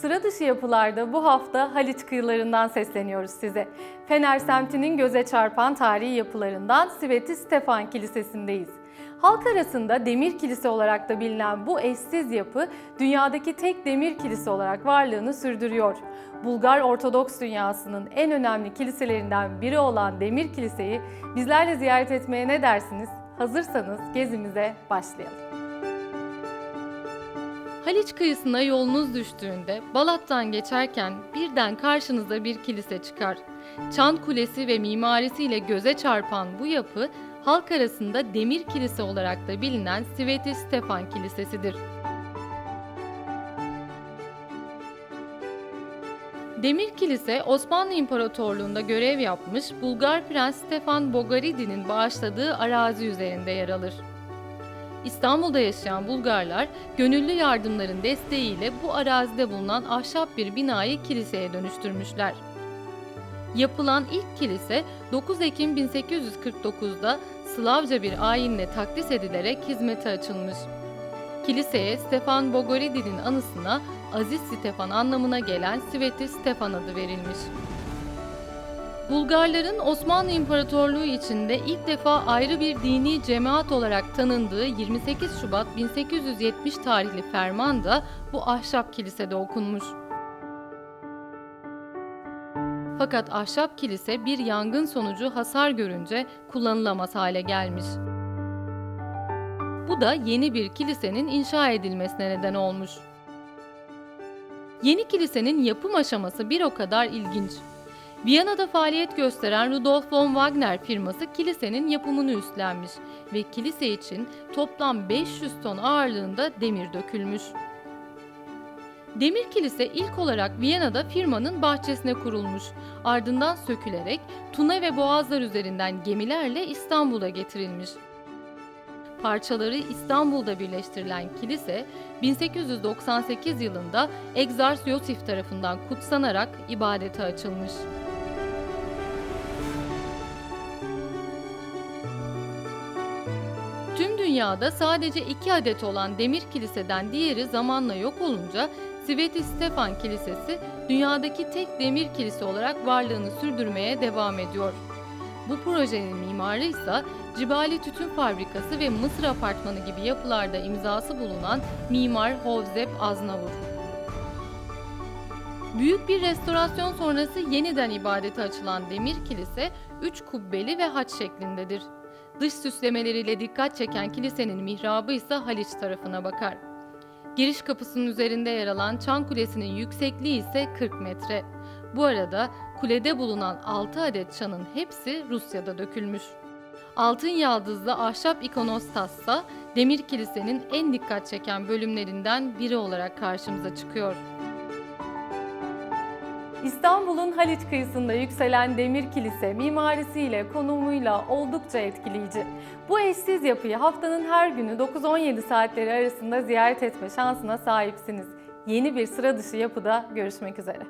Sıra dışı yapılarda bu hafta Haliç kıyılarından sesleniyoruz size. Fener semtinin göze çarpan tarihi yapılarından Sveti Stefan Kilisesi'ndeyiz. Halk arasında demir kilise olarak da bilinen bu eşsiz yapı dünyadaki tek demir kilise olarak varlığını sürdürüyor. Bulgar Ortodoks dünyasının en önemli kiliselerinden biri olan Demir Kiliseyi bizlerle ziyaret etmeye ne dersiniz? Hazırsanız gezimize başlayalım. Haliç kıyısına yolunuz düştüğünde Balat'tan geçerken birden karşınıza bir kilise çıkar. Çan kulesi ve mimarisiyle göze çarpan bu yapı halk arasında demir kilise olarak da bilinen Sveti Stefan Kilisesi'dir. Demir Kilise Osmanlı İmparatorluğu'nda görev yapmış Bulgar Prens Stefan Bogaridi'nin bağışladığı arazi üzerinde yer alır. İstanbul'da yaşayan Bulgarlar gönüllü yardımların desteğiyle bu arazide bulunan ahşap bir binayı kiliseye dönüştürmüşler. Yapılan ilk kilise 9 Ekim 1849'da Slavca bir ayinle takdis edilerek hizmete açılmış. Kiliseye Stefan Bogoridi'nin anısına Aziz Stefan anlamına gelen Sveti Stefan adı verilmiş. Bulgarların Osmanlı İmparatorluğu içinde ilk defa ayrı bir dini cemaat olarak tanındığı 28 Şubat 1870 tarihli ferman da bu ahşap kilisede okunmuş. Fakat ahşap kilise bir yangın sonucu hasar görünce kullanılamaz hale gelmiş. Bu da yeni bir kilisenin inşa edilmesine neden olmuş. Yeni kilisenin yapım aşaması bir o kadar ilginç. Viyana'da faaliyet gösteren Rudolf von Wagner firması kilisenin yapımını üstlenmiş ve kilise için toplam 500 ton ağırlığında demir dökülmüş. Demir kilise ilk olarak Viyana'da firmanın bahçesine kurulmuş. Ardından sökülerek Tuna ve Boğazlar üzerinden gemilerle İstanbul'a getirilmiş. Parçaları İstanbul'da birleştirilen kilise 1898 yılında Egzars Yosif tarafından kutsanarak ibadete açılmış. Dünyada sadece iki adet olan demir kiliseden diğeri zamanla yok olunca Sveti Stefan Kilisesi dünyadaki tek demir kilise olarak varlığını sürdürmeye devam ediyor. Bu projenin mimarı ise Cibali Tütün Fabrikası ve Mısır Apartmanı gibi yapılarda imzası bulunan mimar Hovzep Aznavur. Büyük bir restorasyon sonrası yeniden ibadete açılan demir kilise üç kubbeli ve haç şeklindedir. Dış süslemeleriyle dikkat çeken kilisenin mihrabı ise Haliç tarafına bakar. Giriş kapısının üzerinde yer alan Çan Kulesi'nin yüksekliği ise 40 metre. Bu arada kulede bulunan 6 adet çanın hepsi Rusya'da dökülmüş. Altın yaldızlı ahşap ikonostassa Demir Kilise'nin en dikkat çeken bölümlerinden biri olarak karşımıza çıkıyor. İstanbul'un Haliç kıyısında yükselen Demir Kilise mimarisiyle, konumuyla oldukça etkileyici. Bu eşsiz yapıyı haftanın her günü 9-17 saatleri arasında ziyaret etme şansına sahipsiniz. Yeni bir sıra dışı yapıda görüşmek üzere.